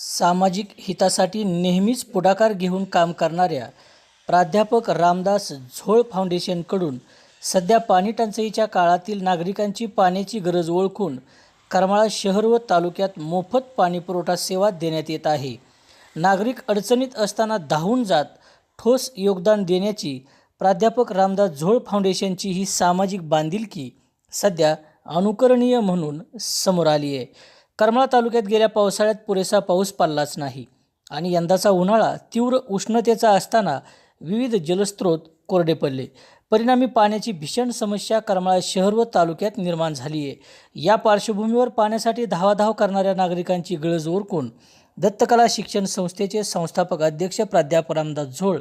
सामाजिक हितासाठी नेहमीच पुढाकार घेऊन काम करणाऱ्या प्राध्यापक रामदास झोळ फाउंडेशनकडून सध्या पाणी टंचाईच्या काळातील नागरिकांची पाण्याची गरज ओळखून करमाळा शहर व तालुक्यात मोफत पाणीपुरवठा सेवा देण्यात येत आहे. नागरिक अडचणीत असताना धावून जात ठोस योगदान देण्याची प्राध्यापक रामदास झोळ फाउंडेशनची ही सामाजिक बांधिलकी सध्या अनुकरणीय म्हणून समोर आली आहे. करमाळा तालुक्यात गेल्या पावसाळ्यात पुरेसा पाऊस पडलाच नाही आणि यंदाचा उन्हाळा तीव्र उष्णतेचा असताना विविध जलस्रोत कोरडे पडले. परिणामी पाण्याची भीषण समस्या करमाळा शहर व तालुक्यात निर्माण झाली आहे या पार्श्वभूमीवर पाण्यासाठी धावाधाव करणाऱ्या नागरिकांची गरज ओरकून दत्तकला शिक्षण संस्थेचे संस्थापक अध्यक्ष प्राध्यापक रामदास झोळ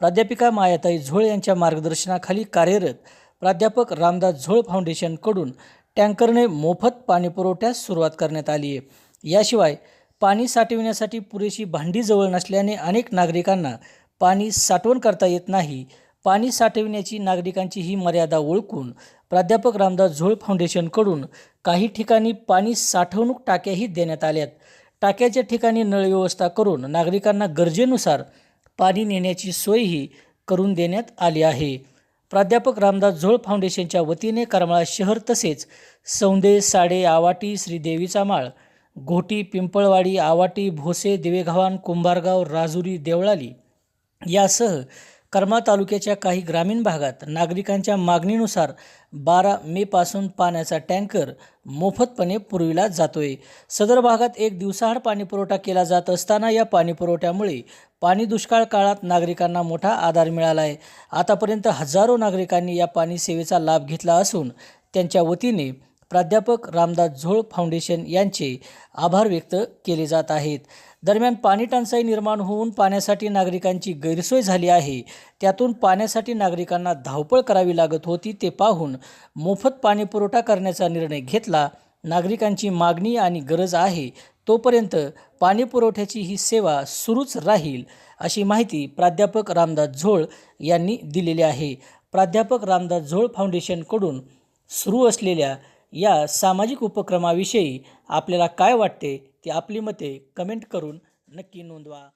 प्राध्यापिका मायाताई झोळ यांच्या मार्गदर्शनाखाली कार्यरत प्राध्यापक रामदास झोळ फाउंडेशनकडून टँकरने मोफत पाणीपुरवठ्यास सुरुवात करण्यात आली आहे. याशिवाय पाणी साठविण्यासाठी पुरेशी भांडी जवळ नसल्याने अनेक नागरिकांना पाणी साठवण करता येत नाही. पाणी साठविण्याची नागरिकांची ही मर्यादा ओळखून प्राध्यापक रामदास झोळ फाउंडेशनकडून काही ठिकाणी पाणी साठवणूक टाक्याही देण्यात आल्यात. टाक्याच्या ठिकाणी नळ व्यवस्था करून नागरिकांना गरजेनुसार पाणी नेण्याची सोयही करून देण्यात आली आहे. प्राध्यापक रामदास झोळ फाउंडेशनच्या वतीने करमाळा शहर तसेच सौंदे साडे आवाटी श्रीदेवीचा माळ घोटी पिंपळवाडी आवाटी भोसे दिवेघावान कुंभारगाव राजुरी देवळाली यासह करमाळा तालुक्याच्या काही ग्रामीण भागात नागरिकांच्या मागणीनुसार बारा मेपासून पाण्याचा टँकर मोफतपणे पुरविला जातोय. सदर भागात एक दिवसाआड पाणीपुरवठा केला जात असताना या पाणीपुरवठ्यामुळे पाणी दुष्काळ काळात नागरिकांना मोठा आधार मिळाला आहे आतापर्यंत हजारो नागरिकांनी या पाणी सेवेचा लाभ घेतला असून त्यांच्या वतीने प्राध्यापक रामदास झोळ फाउंडेशन यांचे आभार व्यक्त केले जात आहेत. दरम्यान पाणी टंचाई निर्माण होऊन पाण्यासाठी नागरिकांची गैरसोय झाली आहे. त्यातून पाण्यासाठी नागरिकांना धावपळ करावी लागत होती ते पाहून मोफत पाणी पुरवठा करण्याचा निर्णय घेतला. नागरिकांची मागणी आणि गरज आहे तोपर्यंत पाणी पुरवठ्याची ही सेवा सुरूच राहील अशी माहिती प्राध्यापक रामदास झोळ यांनी दिलेली आहे. प्राध्यापक रामदास झोळ फाउंडेशनकडून सुरू असलेल्या या सामाजिक उपक्रमाविषयी आपल्याला काय वाटते ते आपली मते कमेंट करून नक्की नोंदवा.